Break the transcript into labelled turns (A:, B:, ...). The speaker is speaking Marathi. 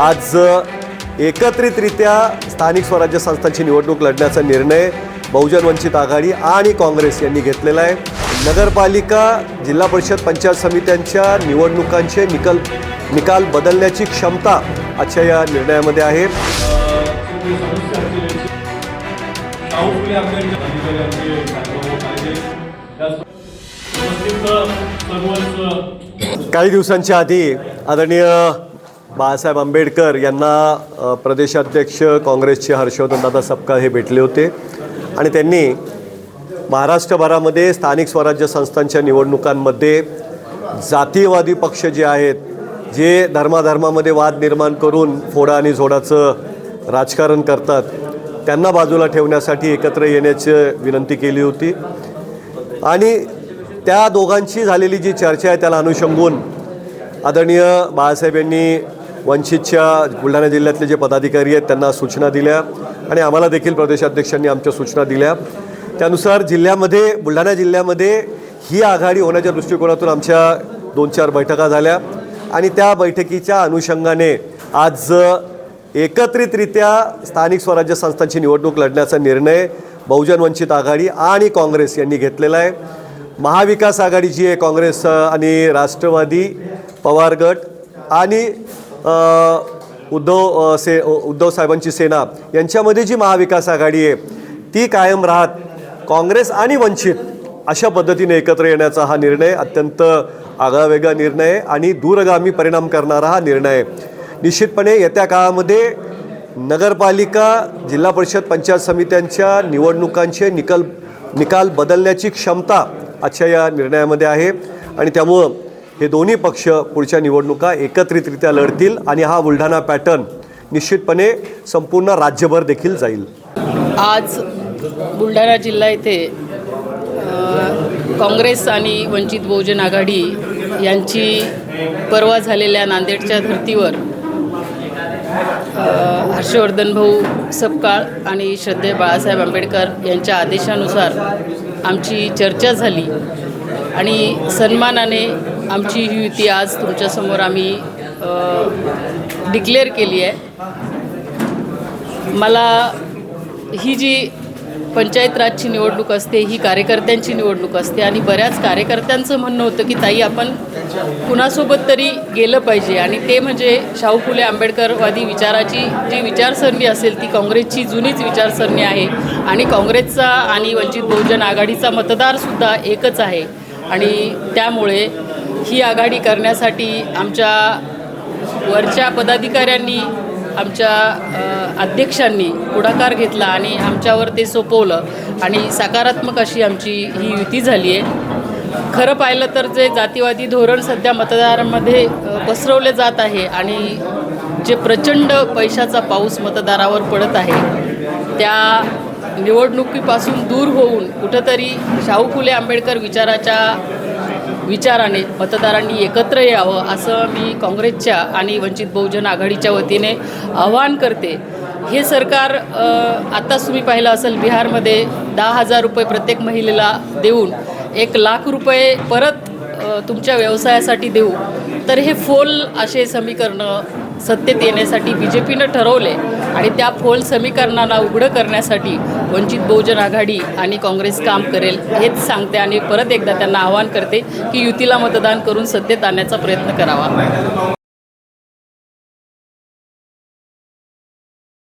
A: आज एकत्रितरित्या स्थानिक स्वराज्य संस्थांची निवडणूक लढण्याचा निर्णय बहुजन वंचित आघाडी आणि काँग्रेस यांनी घेतलेला आहे. नगरपालिका जिल्हा परिषद पंचायत समित्यांच्या निवडणुकांचे निकल निकाल बदलण्याची क्षमता आजच्या या निर्णयामध्ये आहे. काही दिवसांच्या आधी आदरणीय बाळासाहेब आंबेडकर यांना प्रदेशाध्यक्ष काँग्रेसचे हर्षवर्धन दादा सपकाळ हे भेटले होते. आणि त्यांनी महाराष्ट्रभरामध्ये स्थानिक स्वराज्य संस्थांच्या निवडणुकांमध्ये जातीयवादी पक्ष जे आहेत जे धर्माधर्मामध्ये वाद निर्माण करून फोडा आणि झोडाचं राजकारण करतात त्यांना बाजूला ठेवण्यासाठी एकत्र येण्याची विनंती केली होती. आणि त्या दोघांची झालेली जी चर्चा आहे त्याला अनुषंगून आदरणीय बाळासाहेब यांनी वंचितच्या बुलढाणा जिल्ह्यातले जे पदाधिकारी आहेत त्यांना सूचना दिल्या आणि आम्हाला देखील प्रदेशाध्यक्षांनी आमच्या सूचना दिल्या. त्यानुसार जिल्ह्यामध्ये बुलढाणा जिल्ह्यामध्ये ही आघाडी होण्याच्या दृष्टिकोनातून आमच्या दोन चार बैठका झाल्या आणि त्या बैठकीच्या अनुषंगाने आज एकत्रितरित्या स्थानिक स्वराज्य संस्थांची निवडणूक लढण्याचा निर्णय बहुजन वंचित आघाडी आणि काँग्रेस यांनी घेतलेला आहे. महाविकास आघाडी जी आहे काँग्रेस आणि राष्ट्रवादी पवार गट आणि उद्धव से उद्धव साहेबांची सेना यांच्यामध्ये जी महाविकास आघाडी आहे ती कायम राहत. काँग्रेस आणि वंचित अशा पद्धतीने एकत्र येण्याचा हा निर्णय अत्यंत आगळावेगळा निर्णय आणि दूरगामी परिणाम करणारा हा निर्णय निश्चितपणे येत्या काळामध्ये नगरपालिका जिल्हा परिषद पंचायत समित्यांच्या निवडणुकांचे निकाल निकाल बदलण्याची क्षमता आजच्या या निर्णयामध्ये आहे आणि त्यामुळं हे दोन्ही पक्ष पुढच्या निवडणुका एकत्रितरित्या लढतील आणि हा बुलढाणा पॅटर्न निश्चितपणे संपूर्ण राज्यभर देखील जाईल.
B: आज बुलढाणा जिल्हा येथे काँग्रेस आणि वंचित बहुजन आघाडी यांची परवा झालेल्या नांदेडच्या धर्तीवर हर्षवर्धन भाऊ सपकाळ आणि श्रद्धे बाळासाहेब आंबेडकर यांच्या आदेशानुसार आमची चर्चा झाली. आणि सन्मानाने आमची ही युती आज तुमच्यासमोर आम्ही डिक्लेअर केली आहे. मला ही जी पंचायत राजची निवडणूक असते ही कार्यकर्त्यांची निवडणूक असते आणि बऱ्याच कार्यकर्त्यांचं म्हणणं होतं की ताई आपण कुणासोबत तरी गेलं पाहिजे. आणि ते म्हणजे शाहू फुले आंबेडकरवादी विचाराची जी विचारसरणी असेल ती काँग्रेसची जुनीच विचारसरणी आहे. आणि काँग्रेसचा आणि वंचित बहुजन आघाडीचा मतदारसुद्धा एकच आहे. आणि त्यामुळे ही आघाडी करण्यासाठी आमच्या वरच्या पदाधिकाऱ्यांनी आमच्या अध्यक्षांनी पुढाकार घेतला आणि आमच्यावर ते सोपवलं. आणि सकारात्मक अशी आमची ही युती झाली आहे खरं पाहिलं तर जे जातीवादी धोरण सध्या मतदारांमध्ये पसरवले जात आहे आणि जे प्रचंड पैशाचा पाऊस मतदारावर पडत आहे त्या निवडणुकीपासून दूर होऊन कुठंतरी शाहू फुले आंबेडकर विचाराच्या विचाराने मतदारांनी एकत्र यावं असं मी काँग्रेसच्या आणि वंचित बहुजन आघाडीच्या वतीने आवाहन करते. हे सरकार आत्ताच तुम्ही पाहिलं असेल बिहारमध्ये दहा हजार रुपये प्रत्येक महिलेला देऊन एक लाख रुपये परत तुमच्या व्यवसायासाठी देऊ. तर हे फोल असे समीकरणं सत्तेत येण्यासाठी बी जे पीनं ठरवले आणि त्या फोल समीकरणाला उघडं करण्यासाठी वंचित बहुजन आघाडी आणि काँग्रेस काम करेल हेच सांगते आणि परत एकदा त्यांना आवाहन करते की युतीला मतदान करून सत्तेत आणण्याचा प्रयत्न करावा.